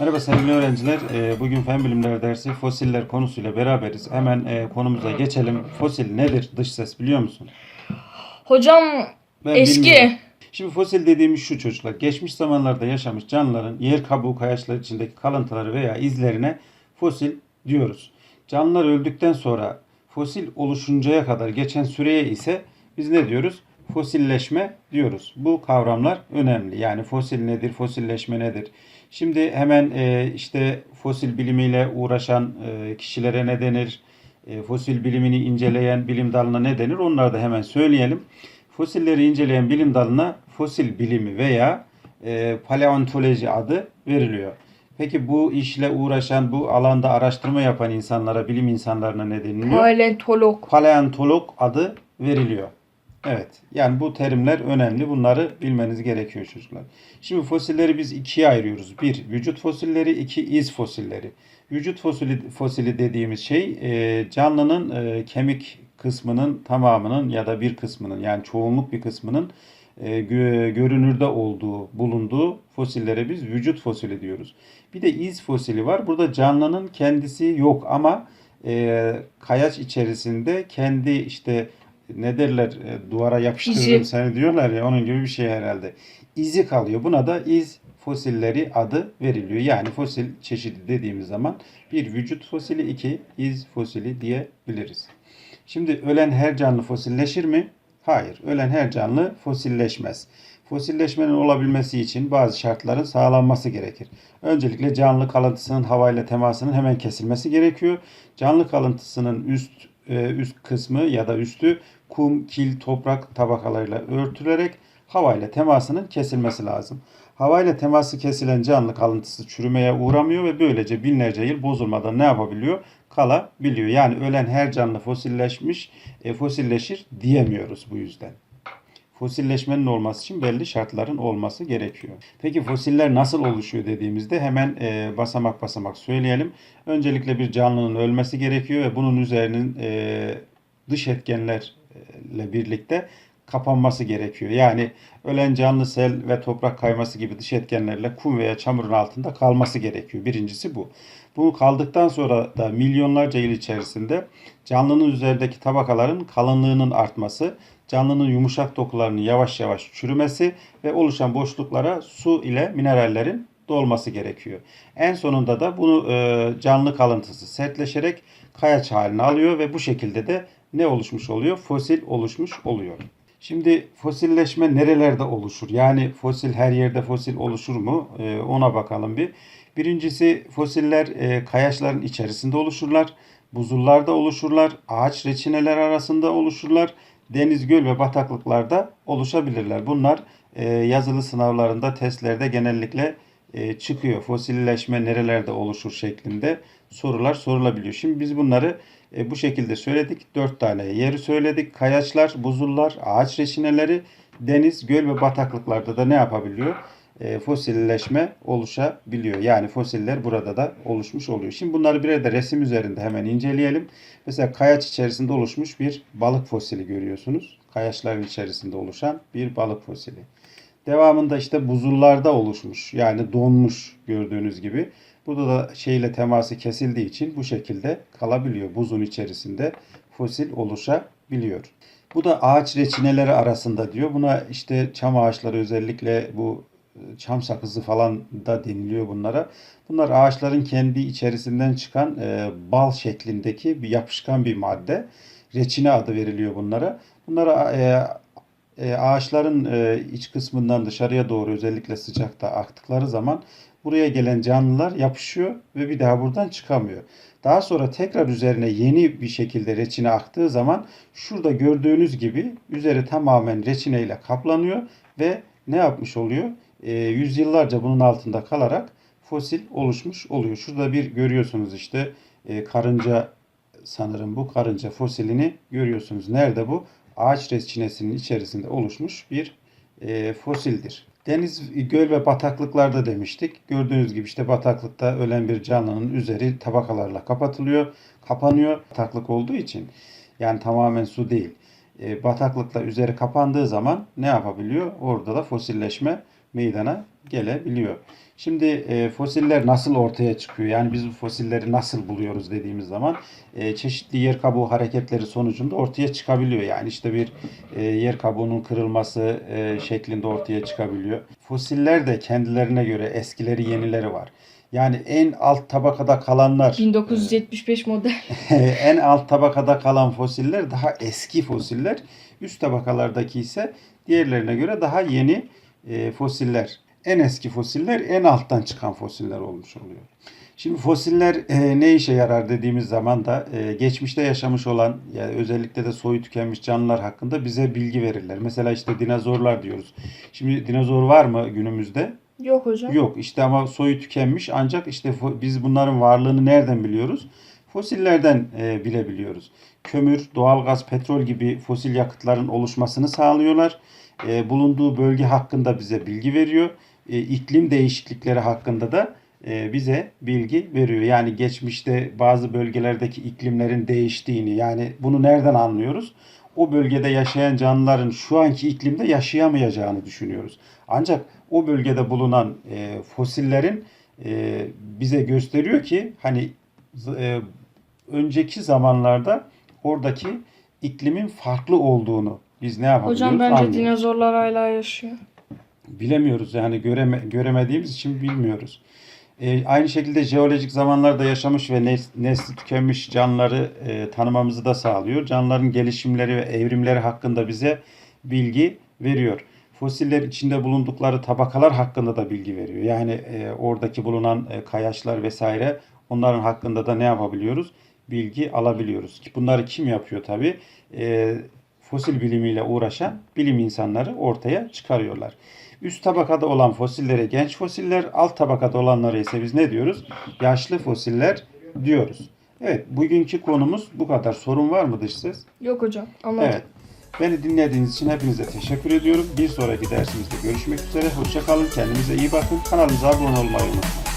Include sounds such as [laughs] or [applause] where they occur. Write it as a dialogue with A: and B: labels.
A: Merhaba sevgili öğrenciler. Ee, Bugün fen bilimleri dersi fosiller konusuyla beraberiz. Hemen e, konumuza geçelim. Fosil nedir? Dış ses biliyor musun?
B: Hocam
A: Ben
B: eski.
A: bilmiyorum. Şimdi fosil dediğimiz şu çocuklar. Geçmiş zamanlarda yaşamış canlıların yer kabuğu kayaçları içindeki kalıntıları veya izlerine fosil diyoruz. Canlılar öldükten sonra fosil oluşuncaya kadar geçen süreye ise biz ne diyoruz? Fosilleşme diyoruz. Bu kavramlar önemli. Yani fosil nedir, fosilleşme nedir? Şimdi hemen e, işte fosil bilimiyle uğraşan e, kişilere ne denir? E, fosil bilimini inceleyen bilim dalına ne denir? Onları da hemen söyleyelim. Fosilleri inceleyen bilim dalına fosil bilimi veya e, paleontoloji adı veriliyor. Peki bu işle uğraşan, bu alanda araştırma yapan insanlara, bilim insanlarına ne deniliyor?
B: Paleontolog.
A: Paleontolog adı veriliyor. Evet. Yani bu terimler önemli. Bunları bilmeniz gerekiyor çocuklar. Şimdi fosilleri biz ikiye ayırıyoruz. Bir, vücut fosilleri. iki iz fosilleri. Vücut fosili, fosili dediğimiz şey e, canlının e, kemik kısmının tamamının ya da bir kısmının yani çoğunluk bir kısmının e, gö- görünürde olduğu, bulunduğu fosillere biz vücut fosili diyoruz. Bir de iz fosili var. Burada canlının kendisi yok ama e, kayaç içerisinde kendi işte ne derler e, duvara yapıştırırım
B: İzi.
A: seni diyorlar ya onun gibi bir şey herhalde. İzi kalıyor. Buna da iz fosilleri adı veriliyor. Yani fosil çeşidi dediğimiz zaman bir vücut fosili, iki iz fosili diyebiliriz. Şimdi ölen her canlı fosilleşir mi? Hayır. Ölen her canlı fosilleşmez. Fosilleşmenin olabilmesi için bazı şartların sağlanması gerekir. Öncelikle canlı kalıntısının havayla temasının hemen kesilmesi gerekiyor. Canlı kalıntısının üst e, üst kısmı ya da üstü kum, kil, toprak tabakalarıyla örtülerek havayla temasının kesilmesi lazım. Havayla teması kesilen canlı kalıntısı çürümeye uğramıyor ve böylece binlerce yıl bozulmadan ne yapabiliyor? Kalabiliyor. Yani ölen her canlı fosilleşmiş, e, fosilleşir diyemiyoruz bu yüzden. Fosilleşmenin olması için belli şartların olması gerekiyor. Peki fosiller nasıl oluşuyor dediğimizde hemen e, basamak basamak söyleyelim. Öncelikle bir canlının ölmesi gerekiyor ve bunun üzerinin e, dış etkenlerle birlikte kapanması gerekiyor. Yani ölen canlı sel ve toprak kayması gibi dış etkenlerle kum veya çamurun altında kalması gerekiyor. Birincisi bu. Bu kaldıktan sonra da milyonlarca yıl içerisinde canlının üzerindeki tabakaların kalınlığının artması, canlının yumuşak dokularının yavaş yavaş çürümesi ve oluşan boşluklara su ile minerallerin dolması gerekiyor. En sonunda da bunu e, canlı kalıntısı sertleşerek kayaç haline alıyor ve bu şekilde de ne oluşmuş oluyor? Fosil oluşmuş oluyor. Şimdi fosilleşme nerelerde oluşur? Yani fosil her yerde fosil oluşur mu? Ee, ona bakalım bir. Birincisi fosiller e, kayaçların içerisinde oluşurlar. Buzullarda oluşurlar. Ağaç reçineler arasında oluşurlar. Deniz, göl ve bataklıklarda oluşabilirler. Bunlar e, yazılı sınavlarında, testlerde genellikle e, çıkıyor. Fosilleşme nerelerde oluşur şeklinde sorular sorulabiliyor. Şimdi biz bunları e, bu şekilde söyledik. Dört tane yeri söyledik. Kayaçlar, buzullar, ağaç reçineleri, deniz, göl ve bataklıklarda da ne yapabiliyor? E, fosilleşme oluşabiliyor. Yani fosiller burada da oluşmuş oluyor. Şimdi bunları birer de resim üzerinde hemen inceleyelim. Mesela kayaç içerisinde oluşmuş bir balık fosili görüyorsunuz. Kayaçların içerisinde oluşan bir balık fosili. Devamında işte buzullarda oluşmuş yani donmuş gördüğünüz gibi. Burada da şeyle teması kesildiği için bu şekilde kalabiliyor. Buzun içerisinde fosil oluşabiliyor. Bu da ağaç reçineleri arasında diyor. Buna işte çam ağaçları özellikle bu e, çam sakızı falan da deniliyor bunlara. Bunlar ağaçların kendi içerisinden çıkan e, bal şeklindeki bir yapışkan bir madde. Reçine adı veriliyor bunlara. Bunlara e, e, ağaçların e, iç kısmından dışarıya doğru özellikle sıcakta aktıkları zaman buraya gelen canlılar yapışıyor ve bir daha buradan çıkamıyor. Daha sonra tekrar üzerine yeni bir şekilde reçine aktığı zaman şurada gördüğünüz gibi üzeri tamamen reçineyle kaplanıyor ve ne yapmış oluyor? E, yüzyıllarca bunun altında kalarak fosil oluşmuş oluyor. Şurada bir görüyorsunuz işte e, karınca sanırım bu karınca fosilini görüyorsunuz. Nerede bu? Ağaç reçinesinin içerisinde oluşmuş bir e, fosildir. Deniz, göl ve bataklıklarda demiştik. Gördüğünüz gibi işte bataklıkta ölen bir canlının üzeri tabakalarla kapatılıyor, kapanıyor. Bataklık olduğu için yani tamamen su değil. E, bataklıkla üzeri kapandığı zaman ne yapabiliyor? Orada da fosilleşme meydana gelebiliyor. Şimdi e, fosiller nasıl ortaya çıkıyor? Yani biz bu fosilleri nasıl buluyoruz dediğimiz zaman e, çeşitli yer kabuğu hareketleri sonucunda ortaya çıkabiliyor. Yani işte bir e, yer kabuğunun kırılması e, şeklinde ortaya çıkabiliyor. Fosiller de kendilerine göre eskileri yenileri var. Yani en alt tabakada kalanlar
B: 1975 model. [laughs]
A: en alt tabakada kalan fosiller daha eski fosiller. Üst tabakalardaki ise diğerlerine göre daha yeni e, fosiller. En eski fosiller en alttan çıkan fosiller olmuş oluyor. Şimdi fosiller e, ne işe yarar dediğimiz zaman da e, geçmişte yaşamış olan yani özellikle de soyu tükenmiş canlılar hakkında bize bilgi verirler. Mesela işte dinozorlar diyoruz. Şimdi dinozor var mı günümüzde?
B: Yok hocam.
A: Yok işte ama soyu tükenmiş ancak işte biz bunların varlığını nereden biliyoruz? Fosillerden e, bilebiliyoruz. Kömür, doğalgaz, petrol gibi fosil yakıtların oluşmasını sağlıyorlar. E, bulunduğu bölge hakkında bize bilgi veriyor. E, iklim değişiklikleri hakkında da e, bize bilgi veriyor. Yani geçmişte bazı bölgelerdeki iklimlerin değiştiğini yani bunu nereden anlıyoruz? O bölgede yaşayan canlıların şu anki iklimde yaşayamayacağını düşünüyoruz. Ancak o bölgede bulunan e, fosillerin e, bize gösteriyor ki hani e, önceki zamanlarda oradaki iklimin farklı olduğunu biz ne yapabiliyoruz?
B: Hocam bence
A: Anlıyoruz.
B: dinozorlar hala yaşıyor.
A: Bilemiyoruz yani göreme, göremediğimiz için bilmiyoruz. E, aynı şekilde jeolojik zamanlarda yaşamış ve nes- nesli tükenmiş canlıları e, tanımamızı da sağlıyor. Canlıların gelişimleri ve evrimleri hakkında bize bilgi veriyor. Fosiller içinde bulundukları tabakalar hakkında da bilgi veriyor. Yani e, oradaki bulunan e, kayaçlar vesaire onların hakkında da ne yapabiliyoruz? Bilgi alabiliyoruz. Ki Bunları kim yapıyor tabii? E, fosil bilimiyle uğraşan bilim insanları ortaya çıkarıyorlar. Üst tabakada olan fosillere genç fosiller, alt tabakada olanlara ise biz ne diyoruz? Yaşlı fosiller diyoruz. Evet, bugünkü konumuz bu kadar. Sorun var mı dış ses?
B: Yok hocam. Anladım.
A: Evet. Beni dinlediğiniz için hepinize teşekkür ediyorum. Bir sonraki dersimizde görüşmek üzere. Hoşçakalın. Kendinize iyi bakın. Kanalımıza abone olmayı unutmayın.